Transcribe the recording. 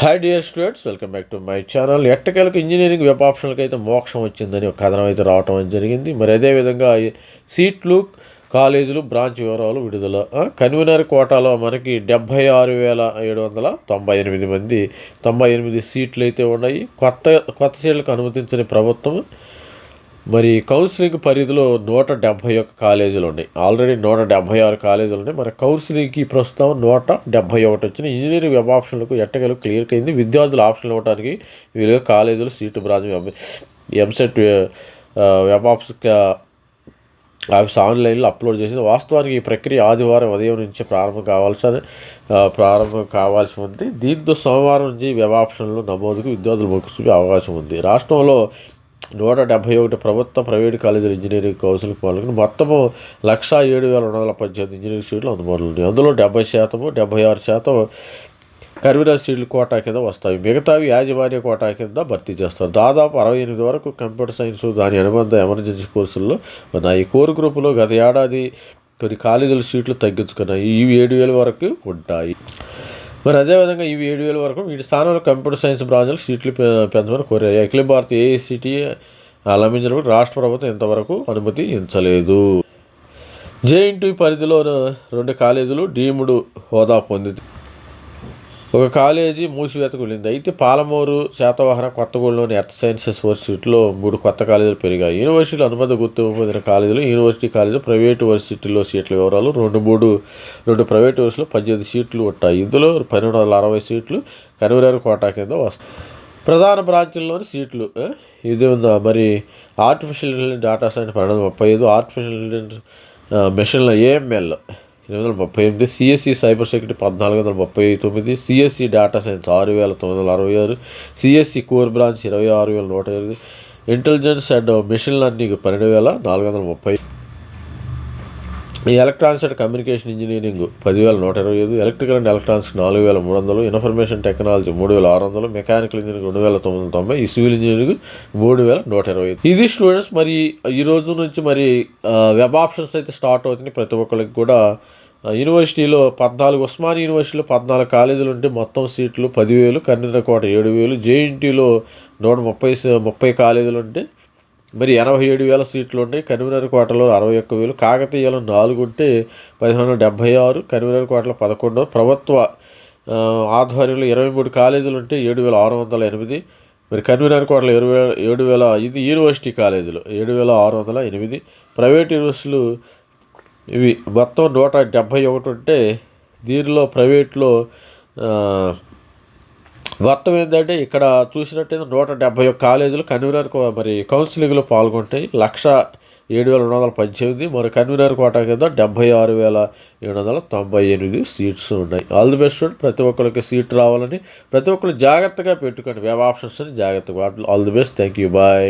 Hi dear students welcome back to my channel ఎట్టకేలకు engineering web ఆప్షన్లకు అయితే మోక్షం వచ్చిందని ఒక కథనం అయితే రావటం జరిగింది. మరి అదేవిధంగా సీట్లు కాలేజీలు బ్రాంచ్ వివరాలు విడుదల కన్వీనర్ కోటాలో మనకి డెబ్భై ఆరు వేల ఏడు వందల తొంభై ఎనిమిది మంది తొంభై ఎనిమిది సీట్లు అయితే ఉన్నాయి. కొత్త కొత్త సీట్లకు అనుమతించని ప్రభుత్వం మరి కౌన్సిలింగ్ పరిధిలో నూట డెబ్భై ఒక్క కాలేజీలు ఉన్నాయి. ఆల్రెడీ నూట డెబ్భై ఆరు కాలేజీలు ఉన్నాయి. మరి కౌన్సిలింగ్కి ప్రస్తుతం నూట డెబ్భై ఒకటి వచ్చిన ఇంజనీరింగ్ వెబ్ ఆప్షన్లకు ఎట్టగలు క్లియర్ అయింది. విద్యార్థులు ఆప్షన్లు ఇవ్వడానికి వీలుగా కాలేజీలు సీటు బ్రాంచ్ ఎంసెట్ వెబ్ ఆప్స్ ఆఫీస్ ఆన్లైన్లో అప్లోడ్ చేసింది. వాస్తవానికి ఈ ప్రక్రియ ఆదివారం ఉదయం నుంచి ప్రారంభం కావాల్సిన ప్రారంభం కావాల్సి ఉంది. దీంతో సోమవారం నుంచి వెబ్ ఆప్షన్లు నమోదుకు విద్యార్థులు మొక్కు అవకాశం ఉంది. రాష్ట్రంలో నూట డెబ్బై ఒకటి ప్రభుత్వ ప్రైవేట్ కాలేజీల ఇంజనీరింగ్ కౌన్సిల్ పాల్గొని మొత్తము లక్షా ఏడు వేల రెండు వందల పద్దెనిమిది ఇంజనీరింగ్ సీట్లు అందుబాటులో ఉన్నాయి. అందులో డెబ్బై శాతము డెబ్బై ఆరు శాతం కన్వీనర్ సీట్లు కోటా కింద వస్తాయి. మిగతావి యాజమాన్య కోటా కింద భర్తీ చేస్తారు. దాదాపు అరవై ఎనిమిది వరకు కంప్యూటర్ సైన్స్ దాని అనుబంధ ఎమర్జెన్సీ కోర్సుల్లో ఉన్నాయి. కోర్ గ్రూపులో గత ఏడాది కొన్ని కాలేజీల సీట్లు తగ్గించుకున్నాయి. ఇవి ఏడు వేల వరకు ఉంటాయి. మరి అదేవిధంగా ఇవి ఏడు వేల వరకు వీటి స్థానంలో కంప్యూటర్ సైన్స్ బ్రాంచ్లు సీట్లు పెంచమని కోరారు. అఖిల భారత ఏఐసిటీ లభించినప్పుడు రాష్ట్ర ప్రభుత్వం ఇంతవరకు అనుమతి ఇచ్చలేదు. జేఎన్టీ పరిధిలో రెండు కాలేజీలు డీముడు హోదా పొందింది. ఒక కాలేజీ మూసివేతకు వెళ్ళింది అయితే పాలమూరు శాతవాహన కొత్తగూడలోని ఎర్త్ సైన్సెస్ యూనివర్సిటీలో మూడు కొత్త కాలేజీలు పెరిగాయి. యూనివర్సిటీలో అనుమతి గుర్తింపు పొందిన కాలేజీలు యూనివర్సిటీ కాలేజీ ప్రైవేట్ యూనివర్సిటీలో సీట్ల వివరాలు రెండు మూడు రెండు ప్రైవేట్ యూనివర్సిటీలో పద్దెనిమిది సీట్లు ఉంటాయి. ఇందులో పన్నెండు వందల అరవై సీట్లు కన్వీనర్ కోటా కింద వస్తాయి. ప్రధాన బ్రాంచ్ల్లోని సీట్లు ఇది ఉందా? మరి ఆర్టిఫిషియల్ ఇంటెలిజెన్స్ డేటా సైన్స్ పన్నెండు ముప్పై ఐదు ఆర్టిఫిషియల్ ఇంటెలిజెన్స్ మెషిన్ల ఏఎంఎల్ ఎనిమిది వందల ముప్పై ఎనిమిది సిఎస్సి సైబర్ సెక్యూరిటీ పద్నాలుగు వందల ముప్పై తొమ్మిది సిఎస్సి డేటా సైన్స్ ఆరు వేల తొమ్మిది వందల అరవై ఆరు సిఎస్సి కోర్ బ్రాంచ్ ఇరవై ఆరు వేల నూట ఎనిమిది ఇంటెలిజెన్స్ అండ్ మెషిన్ లెర్నింగ్ పన్నెండు వేల నాలుగు వందల ముప్పై ఈ ఎలక్ట్రానిక్స్ అండ్ కమ్యూనికేషన్ ఇంజనీరింగ్ పదివేల నూట ఇరవై ఐదు ఎలక్ట్రికల్ అండ్ ఎలక్ట్రానిక్స్ నాలుగు వేల మూడు వందలు ఇన్ఫర్మేషన్ టెక్నాలజీ మూడు వేల ఆరు వందలు మెకానికల్ ఇంజనీరింగ్ రెండు వేల తొమ్మిది వందల తొంభై ఈ సివిల్ ఇంజనీరింగ్ మూడు వేల నూట ఇరవై ఐదు. ఇది స్టూడెంట్స్ మరి ఈ రోజు నుంచి మరి వెబ్ ఆప్షన్స్ అయితే స్టార్ట్ అవుతున్నాయి ప్రతి ఒక్కరికి కూడా. యూనివర్సిటీలో పద్నాలుగు ఉస్మానియా యూనివర్సిటీలో పద్నాలుగు కాలేజీలు ఉంటే మొత్తం సీట్లు పదివేలు కన్నీర కోట ఏడు వేలు జేఎన్టీలో నూట ముప్పై ముప్పై కాలేజీలు ఉంటే మరి ఎనభై ఏడు వేల సీట్లు ఉన్నాయి. కన్వీనర్ కోటలో అరవై ఒక్క వేలు. కాకతీయలో నాలుగు ఉంటే పదిహేను వందల డెబ్భై ఆరు. కన్వీనర్ కోటలో పదకొండు. ప్రభుత్వ ఆధ్వర్యంలో ఇరవై మూడు కాలేజీలు ఉంటే ఏడు వేల ఆరు వందల ఎనిమిది. మరి కన్వీనర్ కోటలో ఇరవై వేల ఏడు వేల ఇది యూనివర్సిటీ కాలేజీలు ఏడు వేల ఆరు వందల ఎనిమిది. ప్రైవేట్ యూనివర్సిటీలు ఇవి మొత్తం నూట డెబ్భై ఒకటి ఉంటే దీనిలో ప్రైవేట్లో మొత్తం ఏంటంటే ఇక్కడ చూసినట్టయితే నూట డెబ్బై ఒక్క కాలేజీలు కన్వీనర్ కో- మరి కౌన్సిలింగ్లో పాల్గొంటాయి. లక్ష ఏడు వేల రెండు వందల పద్దెనిమిది మరి కన్వీనర్ కోటా కింద డెబ్బై ఆరు వేల ఏడు వందల తొంభై ఎనిమిది సీట్స్ ఉన్నాయి. ఆల్ ది బెస్ట్ ప్రతి ఒక్కరికి సీట్ రావాలని ప్రతి ఒక్కరు జాగ్రత్తగా పెట్టుకోండి. వెబ్ ఆప్షన్స్ని జాగ్రత్తగా. All the best. Thank you bye